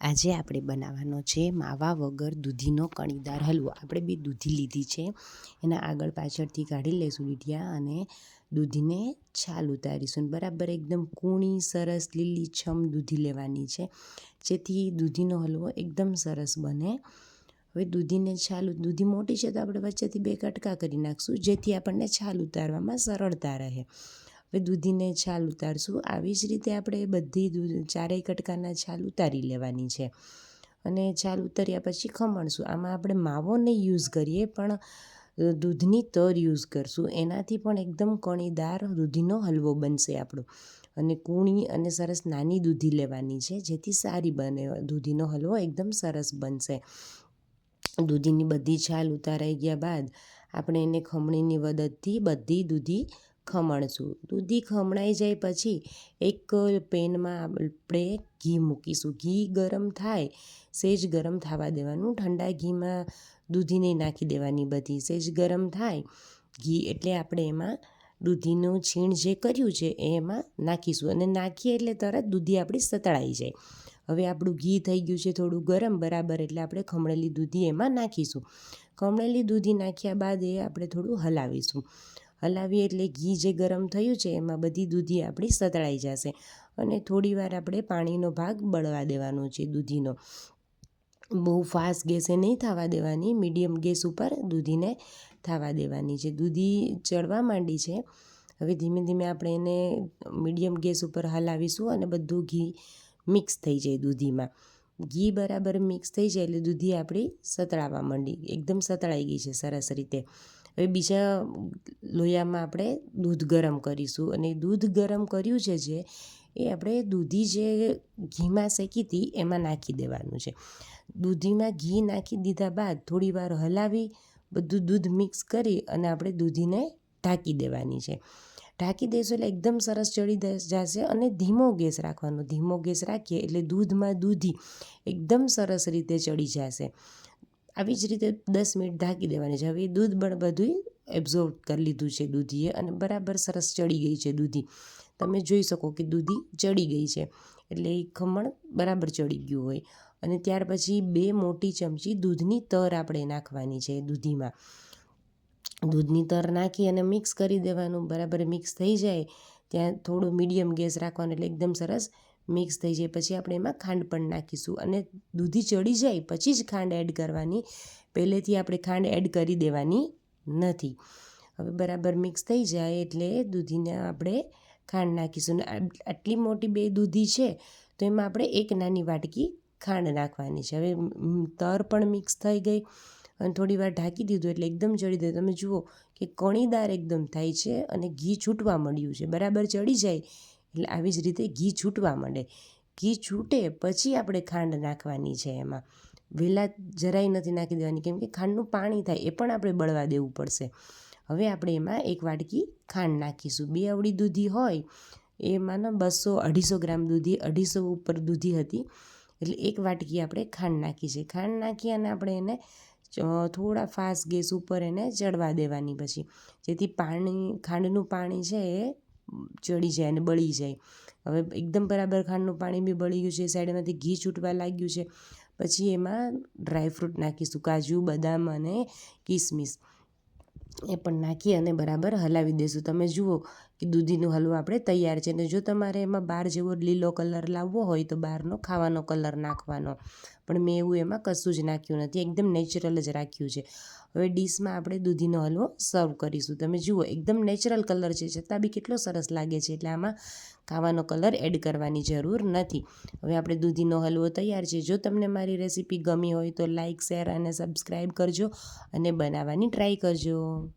આજે આપણે બનાવવાનો છે માવા વગર દૂધીનો કણીદાર હલવો. આપણે બી દૂધી લીધી છે. એના આગળ પાછળથી કાઢી લઈશું લીટિયા અને દૂધીને છાલ ઉતારીશું. બરાબર એકદમ કૂણી, સરસ, લીલીછમ દૂધી લેવાની છે. જેથી દૂધીનો હલવો એકદમ સરસ બને. હવે દૂધીને છાલ દૂધી મોટી છે તો આપણે વચ્ચેથી બે કટકા કરી નાખશું જેથી આપણને છાલ ઉતારવામાં સરળતા રહે. હવે દૂધીને છાલ ઉતારશું. આવી જ રીતે આપણે બધી દૂધ, ચારેય કટકાના છાલ ઉતારી લેવાની છે. અને છાલ ઉતાર્યા પછી ખમણશું. આમાં આપણે માવો નહીં યુઝ કરીએ, પણ દૂધની તર યુઝ કરશું. એનાથી પણ એકદમ કણીદાર દૂધીનો હલવો બનશે આપણો. અને કૂણી અને સરસ નાની દૂધી લેવાની છે, જેથી સારી બને. દૂધીનો હલવો એકદમ સરસ બનશે. દૂધીની બધી છાલ ઉતારાઈ ગયા બાદ આપણે એને ખમણીની મદદથી બધી દૂધી ખમણશું. દૂધી ખમણાઈ જાય પછી એક પેનમાં આપણે ઘી મૂકીશું. ઘી ગરમ થાય, સેજ ગરમ થવા દેવાનું. ઠંડા ઘીમાં દૂધી નહીં નાખી દેવાની બધી. સેજ ગરમ થાય, ઘી એટલે આપણે એમાં દૂધીનું છીણ જે કર્યું છે એ એમાં નાખીશું. અને નાખીએ એટલે તરત દૂધી આપણી સતળાઈ જાય. હવે આપણું ઘી થઈ ગયું છે થોડું ગરમ, બરાબર, એટલે આપણે ખમણેલી દૂધી એમાં નાખીશું. ખમણેલી દૂધી નાખ્યા બાદ એ આપણે થોડું હલાવીશું. હલાવીએ એટલે ઘી જે ગરમ થયું છે, એમાં બધી દૂધી આપણી સતળાઈ જશે. અને થોડીવાર આપણે પાણીનો ભાગ બળવા દેવાનો છે દૂધીનો. બહુ ફાસ્ટ ગેસે નહીં થવા દેવાની, મીડિયમ ગેસ ઉપર દૂધીને થવા દેવાની છે. દૂધી ચડવા માંડી છે. હવે ધીમે ધીમે આપણે એને મીડિયમ ગેસ ઉપર હલાવીશું અને બધું ઘી મિક્સ થઈ જાય દૂધીમાં. ઘી બરાબર મિક્સ થઈ જાય એટલે દૂધી આપણી સતળાવા માંડી, એકદમ સતળાઈ ગઈ છે સરસ રીતે. હવે બીજા લોયામાં આપણે દૂધ ગરમ કરીશું. અને દૂધ ગરમ કર્યું છે જે એ આપણે દૂધી જે ઘીમાં શેકી હતી, એમાં નાખી દેવાનું છે. દૂધીમાં ઘી નાખી દીધા બાદ થોડી વાર હલાવી, બધું દૂધ મિક્સ કરી અને આપણે દૂધીને ઢાંકી દેવાની છે. ઢાંકી દઈશું એટલે એકદમ સરસ ચડી જશે અને ધીમો ગેસ રાખવાનો. ધીમો ગેસ રાખીએ એટલે દૂધમાં દૂધી એકદમ સરસ રીતે ચડી જશે. આવી જ રીતે દસ મિનિટ ઢાંકી દેવાની છે. હવે એ દૂધ પણ બધું એબ્ઝોર્બ કરી લીધું છે દૂધીએ અને બરાબર સરસ ચડી ગઈ છે દૂધી. તમે જોઈ શકો કે દૂધી ચડી ગઈ છે. એટલે એ ખમણ બરાબર ચડી ગયું હોય. અને ત્યાર પછી બે મોટી ચમચી દૂધની તર આપણે નાખવાની છે દૂધીમાં. દૂધની તર નાખી અને મિક્સ કરી દેવાનું. બરાબર મિક્સ થઈ જાય. ત્યાં થોડું મીડિયમ ગેસ રાખવાનું એટલે એકદમ સરસ મિક્સ થઈ જાય, પછી આપણે એમાં ખાંડ પણ નાખીશું. અને દૂધી ચડી જાય, પછી જ ખાંડ એડ કરવાની. પહેલેથી આપણે ખાંડ એડ કરી દેવાની નથી. હવે બરાબર મિક્સ થઈ જાય એટલે દૂધીને આપણે ખાંડ નાખીશું. અને આટલી મોટી બે દૂધી છે, તો એમાં આપણે એક નાની વાટકી ખાંડ નાખવાની છે. હવે તર પણ મિક્સ થઈ ગઈ અને થોડી વાર ઢાંકી દીધું એટલે એકદમ ચડી દે તમે જુઓ કે કણીદાર એકદમ થાય છે અને ઘી છૂટવા મળ્યું છે. બરાબર ચડી જાય એટલે આવી જ રીતે ઘી છૂટવા માંડે. ઘી છૂટે પછી આપણે ખાંડ નાખવાની છે એમાં. વહેલા જરાય નથી નાખી દેવાની, કેમ કે ખાંડનું પાણી થાય એ પણ આપણે બળવા દેવું પડશે. હવે આપણે એમાં એક વાટકી ખાંડ નાખીશું. બે અવળી દૂધી હોય, એમાં બસો અઢીસો ગ્રામ દૂધી, અઢીસો ઉપર દૂધી હતી, એટલે એક વાટકી આપણે ખાંડ નાખી છે. ખાંડ નાખી અને આપણે એને થોડા ફાસ્ટ ગેસ ઉપર એને ચડવા દેવાની પછી. જેથી પાણી, ખાંડનું પાણી છે એ ચડી જાય અને બળી જાય. હવે એકદમ બરાબર ખાંડનું પાણી બી બળી ગયું છે, સાઈડમાંથી ઘી છૂટવા લાગ્યું છે. પછી એમાં ડ્રાયફ્રૂટ નાખીશું, કાજુ, બદામ અને કિસમિસ. એ પણ નાખી અને બરાબર હલાવી દઈશું તમે જુઓ કે દૂધીનો હલવો આપણે તૈયાર છે. ને જો તમારે એમાં બહાર જેવો લીલો કલર લાવવો હોય તો બહારનો ખાવાનો કલર નાખવાનો. પણ મેં એવું એમાં કશું જ નાખ્યું નથી. એકદમ નેચરલ જ રાખ્યું છે. હવે ડીશમાં આપણે દૂધીનો હલવો સર્વ કરીશું. તમે જુઓ, એકદમ નેચરલ કલર છે. છતાં બી કેટલો સરસ લાગે છે. એટલે આમાં ખાવાનો કલર એડ કરવાની જરૂર નથી. હવે આપણે દૂધીનો હલવો તૈયાર છે. જો તમને મારી રેસીપી ગમી હોય તો લાઇક શેર અને સબસ્ક્રાઈબ કરજો અને બનાવવાની ટ્રાય કરજો.